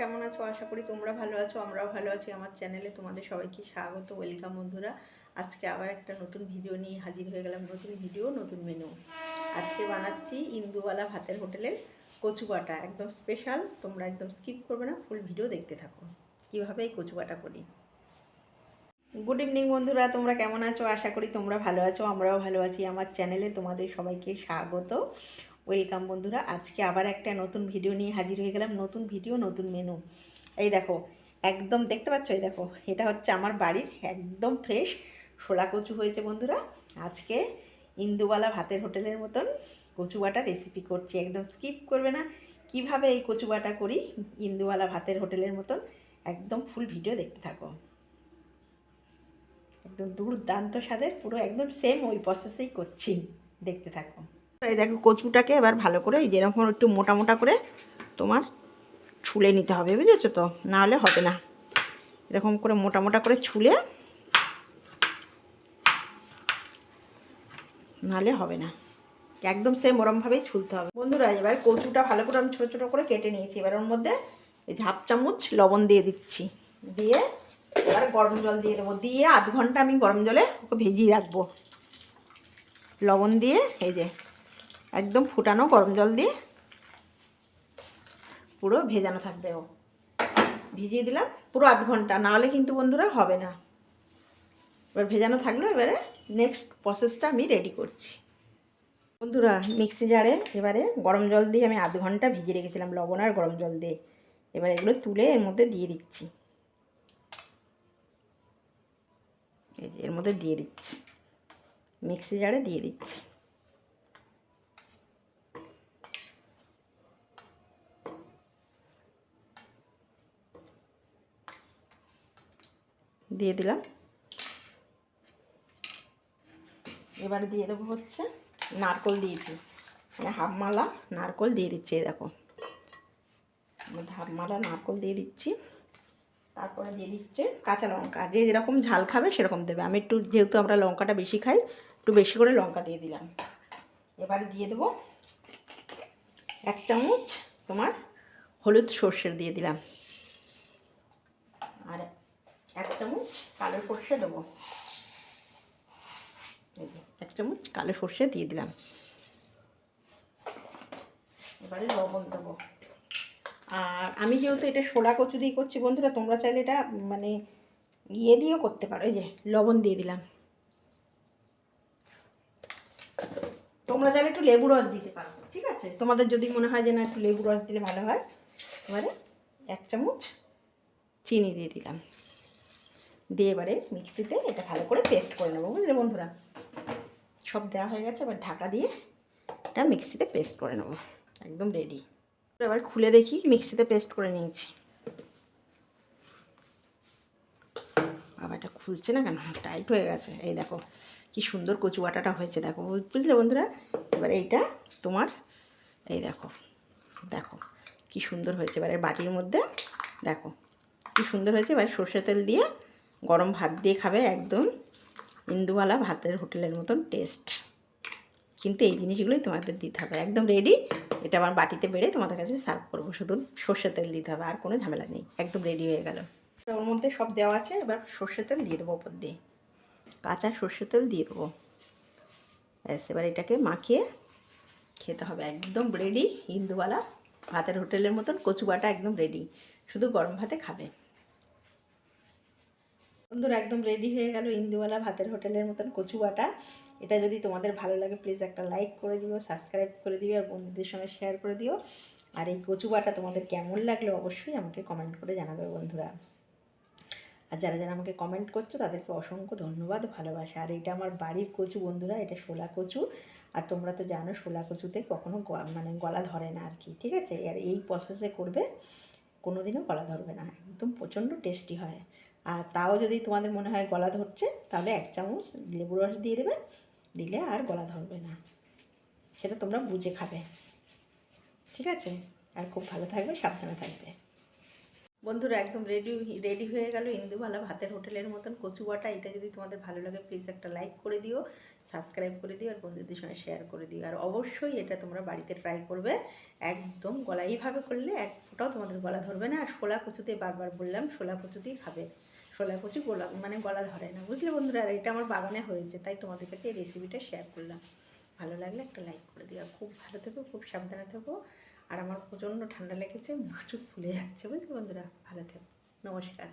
কেমন আছো? আশা করি তোমরা ভালো আছো, আমরাও ভালো আছি। আমার চ্যানেলে তোমাদের সবাইকে স্বাগত, ওয়েলকাম বন্ধুরা। আজকে আবার একটা নতুন ভিডিও নিয়ে হাজির হয়ে গেলাম, নতুন ভিডিও, নতুন মেনু আজকে বানাচ্ছি ইন্দুওয়ালা ভাতের হোটেলের কচু বাটা একদম স্পেশাল তোমরা একদম স্কিপ করবে না ফুল ভিডিও দেখতে থাকো। কীভাবে এই কচু বাটা করি? গুড ইভিনিং বন্ধুরা, তোমরা কেমন আছো? আশা করি তোমরা ভালো আছো, আমরাও ভালো আছি। আমার চ্যানেলে তোমাদের সবাইকে স্বাগত। ওয়েলকাম বন্ধুরা, আজকে আবার একটা নতুন ভিডিও নিয়ে হাজির হয়ে গেলাম। নতুন ভিডিও, নতুন মেনু এই দেখো, একদম দেখতে পাচ্ছ? এই দেখো, এটা হচ্ছে আমার বাড়ির একদম ফ্রেশ শোলা কচু হয়েছে বন্ধুরা। আজকে ইন্দুবালা ভাতের হোটেলের মতন কচু বাটা রেসিপি করছি, একদম স্কিপ করবে না। কীভাবে এই কচু বাটা করি? ইন্দুবালা ভাতের হোটেলের মতন একদম ফুল ভিডিও দেখতে থাকো। একদম দুর্দান্ত স্বাদের, পুরো একদম সেম ওই প্রসেসেই করছি। দেখতে থাকো। এই দেখো কচুটাকে এবার ভালো করে এই যেরকম একটু মোটা মোটা করে তোমার ছুলে নিতে হবে, বুঝেছ তো? নাহলে হবে না। এরকম করে মোটা মোটা করে ছুলে নাহলে হবে না। একদম সেম ওরমভাবেই ছুলতে হবে। বন্ধুরা, এবার কচুটা ভালো করে আমি ছোটো ছোটো করে কেটে নিয়েছি। এবার ওর মধ্যে এই হাফ চামচ লবণ দিয়ে দিচ্ছি। দিয়ে এবার গরম জল দিয়ে দেবো। দিয়ে আধ ঘণ্টা আমি গরম জলে ওকে ভেজিয়ে রাখব। লবণ দিয়ে এই যে একদম ফুটানো গরম জল দিয়ে পুরো ভেজানো থাকবে ও। ভিজিয়ে দিলাম পুরো আধ ঘণ্টা নাহলে কিন্তু বন্ধুরা হবে না। এবার ভেজানো থাকল, এবারে নেক্সট প্রসেসটা আমি রেডি করছি। বন্ধুরা মিক্সি জারে এবারে গরম জল দিয়ে আমি আধ ঘণ্টা ভিজিয়ে রেখেছিলাম, লবণ আর গরম জল দিয়ে। এবার এগুলো তুলে এর মধ্যে দিয়ে দিচ্ছি। এর মধ্যে দিয়ে দিচ্ছি। মিক্সি জারে দিয়ে দিচ্ছি। দিয়ে দিলাম। এবারে দিয়ে দেবো হচ্ছে নারকল দিয়েছি। মানে হাফ মালা নারকল দিয়ে দিচ্ছি দেখো। হাফ মালা নারকল দিয়ে দিচ্ছি। তারপরে দিয়ে দিচ্ছে কাঁচা লঙ্কা। যে যেরকম ঝাল খাবে সেরকম দেবে। আমি একটু যেহেতু আমরা লঙ্কাটা বেশি খাই, একটু বেশি করে লঙ্কা দিয়ে দিলাম। এবারে দিয়ে দেবো এক চামচ তোমার হলুদ সর্ষের দিয়ে দিলাম আর এক চামচ কালো সর্ষে দেবো। এক চামচ কালো সর্ষে দিয়ে দিলাম। এবারে লবণ দেবো। আর আমি যেহেতু এটা শোলা কচু দিয়ে করছি, বন্ধুরা, তোমরা চাইলে এটা মানে ইয়ে দিয়েও করতে পারো। এই যে, লবণ দিয়ে দিলাম। তোমরা চাইলে একটু লেবু রস দিতে পারো, ঠিক আছে? তোমাদের যদি মনে হয় যে না, একটু লেবু রস দিলে ভালো হয়। এবারে এক চামচ চিনি দিয়ে দিলাম। দিয়ে এবারে মিক্সিতে এটা ভালো করে পেস্ট করে নেব, বুঝলে বন্ধুরা? সব দেওয়া হয়ে গেছে, এবার ঢাকা দিয়ে এটা মিক্সিতে পেস্ট করে নেব, একদম রেডি এবার খুলে দেখি, মিক্সিতে পেস্ট করে নিয়েছি। বাবা, এটা খুলছে না কেন? টাইট হয়ে গেছে। এই দেখো, কি সুন্দর কচু বাটাটা হয়েছে, দেখো, বুঝলে বন্ধুরা? এবার এইটা তোমার, এই দেখো দেখো, কি সুন্দর হয়েছে। এবারে বাটির মধ্যে, দেখো, কি সুন্দর হয়েছে। এবার সর্ষে তেল দিয়ে গরম ভাত দিয়ে খাবে একদম ইন্দুওয়ালা ভাতের হোটেলের মতন টেস্ট কিন্তু এই জিনিসগুলোই তোমাদের দিতে হবে। একদম রেডি এটা আমার বাটিতে বেড়ে তোমাদের কাছে সার্ভ করব। শুধু সর্ষের তেল দিতে হবে, আর কোনো ঝামেলা নেই। একদম রেডি হয়ে গেল। ওর মধ্যে সব দেওয়া আছে, এবার সর্ষের তেল দিয়ে দেবো ওপর দিয়ে। কাঁচা সর্ষের তেল দিয়ে দেবো। ব্যাস, এবার এটাকে মাখিয়ে খেতে হবে। একদম রেডি ইন্দুওয়ালা ভাতের হোটেলের মতন কচু বাটা একদম রেডি শুধু গরম ভাতে খাবে। বন্ধুরা একদম রেডি হয়ে গেল ইন্দুওয়ালা ভাতের হোটেলের মতন কচু বাটা এটা যদি তোমাদের ভালো লাগে প্লিজ একটা লাইক করে দিও সাবস্ক্রাইব করে দিও আর বন্ধুদের সঙ্গে শেয়ার করে দিও। আর এই কচু বাটা তোমাদের কেমন লাগল অবশ্যই আমাকে কমেন্ট করে জানাবে বন্ধুরা। আর যারা যারা আমাকে কমেন্ট করছ, তাদেরকে অসংখ্য ধন্যবাদ, ভালোবাসা। আর এটা আমার বাড়ির কচু বন্ধুরা, এটা শোলা কচু। আর তোমরা তো জানো, শোলা কচুতে কখনো মানে গলা ধরে না আর কি, ঠিক আছে? আর এই প্রসেসে করবে কোনো দিনও গলা ধরবে না, একদম প্রচণ্ড টেস্টি হয়। আর তাও যদি তোমাদের মনে হয় গলা ধরছে, তাহলে এক চামচ লেবুর রস দিয়ে দেবে, দিলে আর গলা ধরবে না। সেটা তোমরা বুঝে খাবে। ঠিক আছে? আর খুব ভালো থাকবে, সাবধানে থাকবে। বন্ধুরা, একদম রেডি রেডি হয়ে গেল ইন্দুবালা ভাতের হোটেলের মতন কচু বাটা এটা যদি তোমাদের ভালো লাগে প্লিজ একটা লাইক করে দিও সাবস্ক্রাইব করে দিও, আর বন্ধুদের সঙ্গে শেয়ার করে দিও। আর অবশ্যই এটা তোমরা বাড়িতে ট্রাই করবে। একদম গলা এইভাবে করলে এক ফোঁটাও তোমাদের গলা ধরবে না। আর শোলা কচুতে বারবার বললাম শোলা কচুতেই খাবে। শোলা কচু গোলা মানে গলা ধরে না। বুঝলে বন্ধুরা? আর এটা আমার বাগানে হয়েছে, তাই তোমাদের কাছে এই রেসিপিটা শেয়ার করলাম। ভালো লাগলে একটা লাইক করে দিও। খুব ভালো থেকো, খুব সাবধানে থেকো। আর আমার প্রচণ্ড ঠান্ডা লেগেছে, মুখ চুপ ফুলে যাচ্ছে, বুঝলি বন্ধুরা? ভালো থেকো। নমস্কার।